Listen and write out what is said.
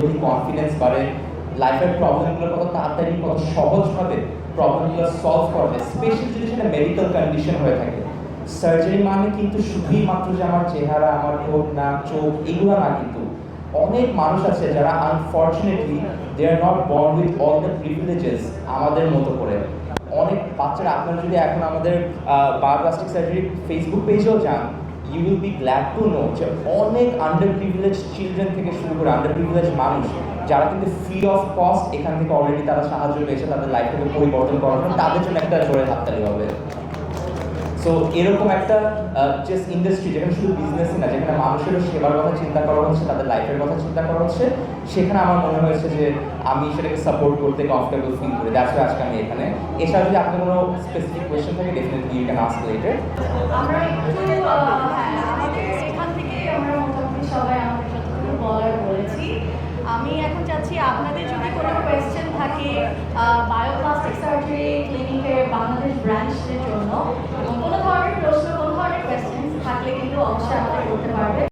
প্রতি কনফিডেন্স বাড়ে লাইফের প্রবলেমগুলো কত তাড়াতাড়ি কত সহজভাবে প্রবলেমগুলো সলভ করা যায় স্পেশালি যদি সেটা মেডিকেল কন্ডিশন হয়ে থাকে। সার্জারি মানে কিন্তু শুধুই মাত্র যে আমার চেহারা, আমার ঠোঁট, নাক, চোখ, এগুলো না কিন্তু। অনেক মানুষ আছে যারা unfortunately they are not born with all the privileges আমাদের মতো করে। অনেক বাচ্চারা, আপনারা যদি এখন আমাদের বায়োপ্লাস্টিক সার্জারি ফেসবুক পেজেও যান you will be glad to know যে অনেক আন্ডার প্রিভিলেজ চিলড্রেন থেকে শুরু করে আন্ডার প্রিভিলেজ মানুষ, যারা কিন্তু ফ্রি অফ কস্ট এখান থেকে অলরেডি তারা সাহায্য পেয়েছে তাদের লাইফটাকে পরিবর্তন করার জন্য, তাদের জন্য একটা জোরে হাততালি হবে। সো এরকম একটা জাস্ট ইন্ডাস্ট্রি যেখানে শুধু বিজনেসই না, যেখানে মানুষেরও সেবার কথা চিন্তা করা হচ্ছে, তাদের লাইফের কথা চিন্তা করা হচ্ছে, সেখানে আমার মনে হয়েছে যে আমি সেটাকে সাপোর্ট করতে কমফোর্টেবল ফিল করি। দ্যাটস আজকে আমি এখানে। এছাড়া যদি আপনার কোনো স্পেসিফিক কোয়েশ্চেন থাকে ডেফিনেটলি ইউ ক্যান আস্ক আমরা একটু আহ, হ্যাঁ আমাদের এখান থেকে আমরা মোটামুটি সবাই আমাদের যতটুকু বলার বলেছি আমি এখন চাচ্ছি আপনাদের যদি কোনো কোয়েশ্চেন থাকে বায়োপ্লাস্টিক সার্জারি ক্লিনিকের বাংলাদেশ ব্রাঞ্চের জন্য কোনো ধরনের প্রশ্ন, কোনো ধরনের কোয়েশ্চেন থাকলে কিন্তু অবশ্যই